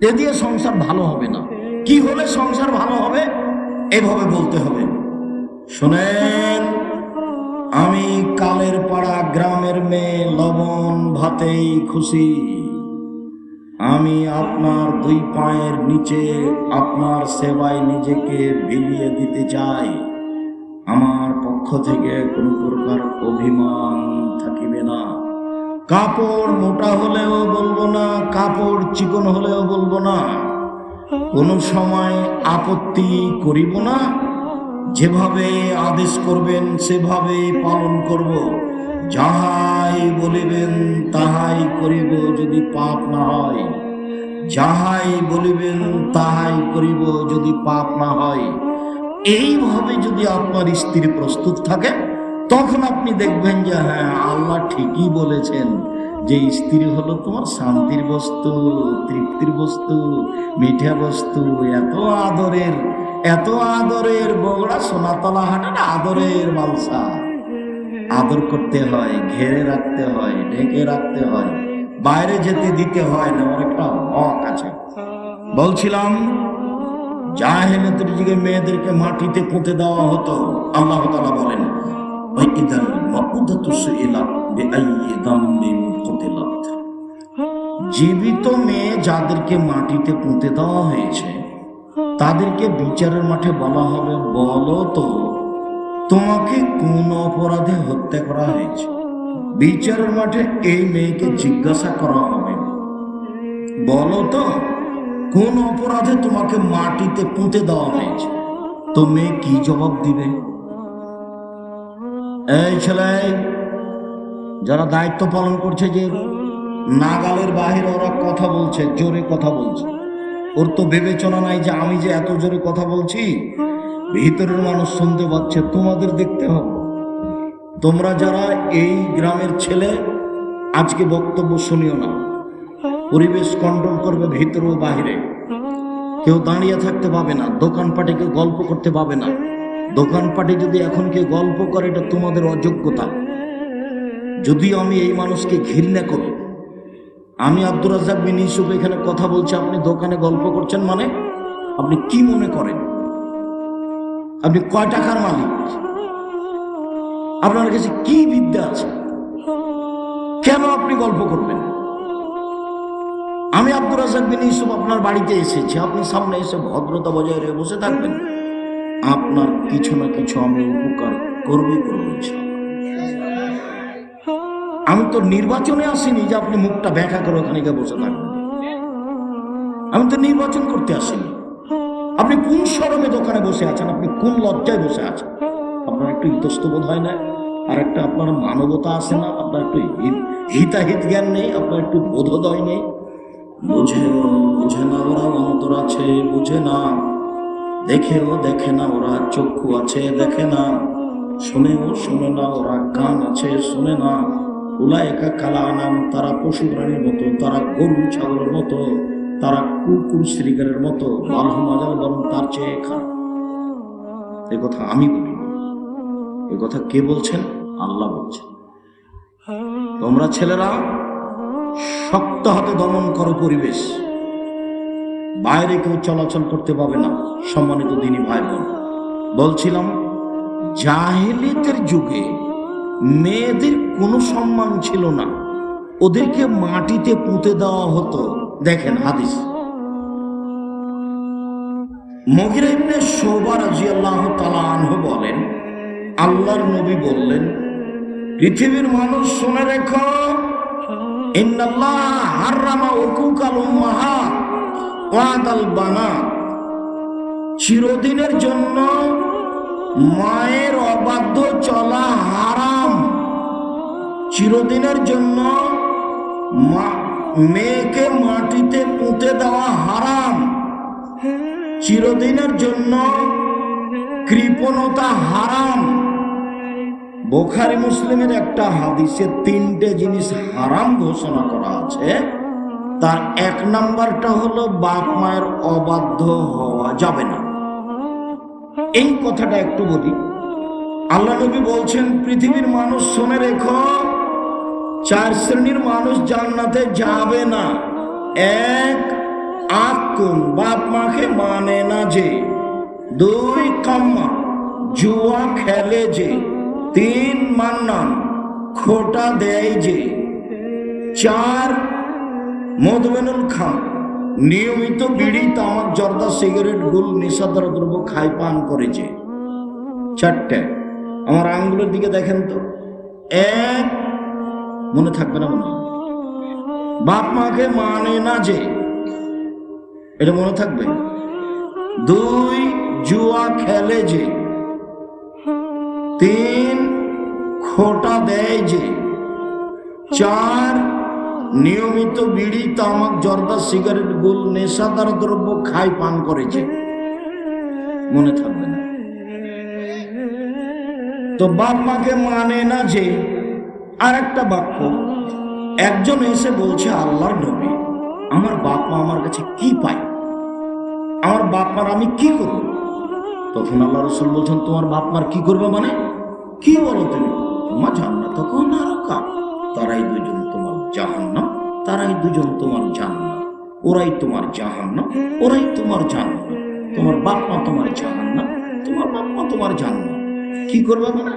এ দিয়ে সংসার ভালো হবে না। কি হলে সংসার ভালো হবে? এভাবে বলতে হবে। শোনেন, আমি কালের পাড়া গ্রামের মেয়ে লবণ ভাতেই খুশি। আমি আপনার দুই পায়ের নিচে আপনার সেবায় নিজেকে বিলিয়ে দিতে চাই। আমার পক্ষ থেকে কোনো প্রকার অভিমান থাকিবে না। কাপড় মোটা হলেও বলব না, কাপড় চিকন হলেও বলব না। কোনো সময় আপত্তি করিব না। যেভাবে আদেশ করবেন, সেভাবে পালন করব। যাহাই বলিবেন, তাহাই করিব যদি পাপ না হয়। যাহাই বলিবেন, তাহাই করিব যদি পাপ না হয়। এইভাবে যদি আপনার স্ত্রী প্রস্তুত থাকে তখন আপনি দেখবেন যে হ্যাঁ আল্লাহ ঠিকই বলেছেন যে, স্ত্রী হলো তোমার শান্তির বস্তু, তৃপ্তির বস্তু, মিঠা বস্তু, এত আদরের এত আদরের বগড়া সোনাতলা হাটের আদরের মালসা। আদর করতে হয়, ঘেরে রাখতে হয়, ঢেকে রাখতে হয়, বাইরে যেতে দিতে হয় না, ওর একটা হক আছে। বলছিলাম জাহেলাতের যুগে মেয়েদেরকে মাটিতে পুঁতে দেওয়া হতো, আল্লাহ তাআলা বলেন ওয়াইদাল মাউদাতু সুইলাত বিআইয়ি দামবিন কুতিলাত জীবিত মেয়ে যাদেরকে মাটিতে পুঁতে দেওয়া হয়েছে, তাদেরকে বিচারের মাঠে বলা হবে, বলো তো, তোমাকে কোন অপরাধে হত্যা করা হয়েছে? বিচারের মাঠে এই মেয়েকে জিজ্ঞাসা করা হবে, বলো তো, কোন অপরাধে তোমাকে মাটিতে পুঁতে দেওয়া হয়েছে? তো মেয়ে কি জবাব দিবে? এই ছেলে, যারা দায়িত্ব পালন করছে যে নাগালের বাহিরে ওরা কথা বলছে, জোরে কথা বলছে। ওর তো বিবেচনা নাই যে আমি যে এত জোরে কথা বলছি, ভিতরের মানুষ শুনতে পাচ্ছে, তোমাদের দেখতে হবে। তোমরা যারা এই গ্রামের ছেলে, আজকে বক্তব্য শুনিও না। পরিবেশ কন্ট্রোল করবে ভিতরে ও বাহিরে। কেউ দাঁড়িয়ে থাকতে পাবে না, দোকানপাটে কেউ গল্প করতে পাবে না। দোকানপাটে যদি এখন কেউ গল্প করে, এটা তোমাদের অযোগ্যতা। যদিও আমি এই মানুষকে ঘৃণা করি। আমি আব্দুর রাজাক বিন ইউসুফ এখানে কথা বলছি, আপনি দোকানে গল্প করছেন মানে? আপনি কি মনে করেন? আপনি কয় টাকার মালিক? আপনার কাছে কি বিদ্যা আছে? কেন আপনি গল্প করবেন? আমি আব্দুর রাজাক বিন ইউসুফ আপনার বাড়িতে এসেছি, আপনি সামনে এসে ভদ্রতা বজায় রেখে বসে থাকবেন। আপনার কিছু না কিছু আমি উপকার করব আমি তো নির্বাচনে আসিনি যে আপনি মুখটা ব্যাখ্যা করে ওখানে গিয়ে বসে থাকবেন। আমি তো নির্বাচন করতে আসিনি। আপনি কোন সরমে দোকানে বসে আছেন? আপনি কোন লজ্জায় বসে আছেন? আপনার একটু ইতস্তবোধ হয় না? আর একটা আপনার মানবতা আসে না? আপনার একটু হিতাহিত জ্ঞান নেই? আপনার একটু বোধোদয় নেই? বুঝে বুঝে না ওরা অন্তর আছে, বুঝে না। দেখেও দেখে না, ওরা চক্ষু আছে দেখে না। শুনেও শুনে না, ওরা কান আছে শুনে না। উলায়কা কালা আনাম তারা পশু প্রাণীর মতো, তারা গরু ছাগলের মতো, তারা কুকুর শ্রীগারের মতো, বালহ বরং তার চেয়ে খারাপ। এ কথা আমি বলি এ কথা কে বলছেন? আল্লাহ বলছেন। তোমরা ছেলেরা, শক্ত হাতে দমন করো পরিবেশ। বাইরে কেউ চলাচল করতে পাবে না, সম্মানিত দিনী ভাই বোন। বলছিলাম জাহেলিতের যুগে মেয়েদের কোনো সম্মান ছিল না। ওদেরকে মাটিতে পুঁতে দেওয়া হতো। দেখেন হাদিস। মগিরা ইবনে বলেন, আল্লাহর নবী বললেন, পৃথিবীর মানুষ শুনে রেখো, ইন্নাল্লাহ বানাত চিরদিনের জন্য মায়ের অবাধ্য চলা হারাম। চিরদিনের জন্য মেয়েকে মাটিতে পুঁতে দেওয়া হারাম। চিরদিনের জন্য কৃপণতা হারাম। বোখারি মুসলিমের একটা হাদিসে তিনটে জিনিস হারাম ঘোষণা করা আছে। তার এক নাম্বারটা হলো বাপ মায়ের অবাধ্য হওয়া যাবে না। এই কথাটা একটু বলি। আল্লাহ নবী বলছেন, পৃথিবীর মানুষ শুনে রেখো, চার শ্রেণির মানুষ জান্নাতে যাবে না। এক আখ কোন বাপ মাকে মানে না যে। দুই, কাম্মা, জুয়া খেলে যে। তিন, মান্নান, খোটা দেয় যে। চার মধুমেনুল খান, নিয়মিত বিড়ি, তামাক, জর্দা, সিগারেট, গুল নেশাদার দ্রব্য খাই পান করেছে। চারটে। আমার আঙ্গুলের দিকে দেখেন তো। এক, মনে থাকবে না মনে বাপ মাকে মানে না যে, এটা মনে থাকবে। দুই, জুয়া খেলে যে। তিন, খোটা দেয় যে। চার নিয়মিত বিড়ি, তামাক, জর্দা, সিগারেট, গুল, নেশাদার দ্রব্য খাই পান করেছে। মনে থাকবে না। তো বাপ মাকে মানে না যে, আর একটা বাক্য, একজন এসে বলছে, আল্লাহর নবী, আমার বাপ মা আমার কাছে কি পায়? আমার বাপ মার আমি কি করব? তখন আল্লাহ রসুল বলছেন, তোমার বাপ মার কি করবে মানে? কি বলো তুমি? তোমার জান্নাত তখন আর কার তারাই দুজন তোমার জাহান্নাম, তারাই দুজন তোমার জান্নাত ওরাই তোমার জাহান্নাম, ওরাই তোমার জান্নাত তোমার বাপ মা তোমার জাহান্নাম, তোমার বাপ মা তোমার জান্নাত কি করবে মানে?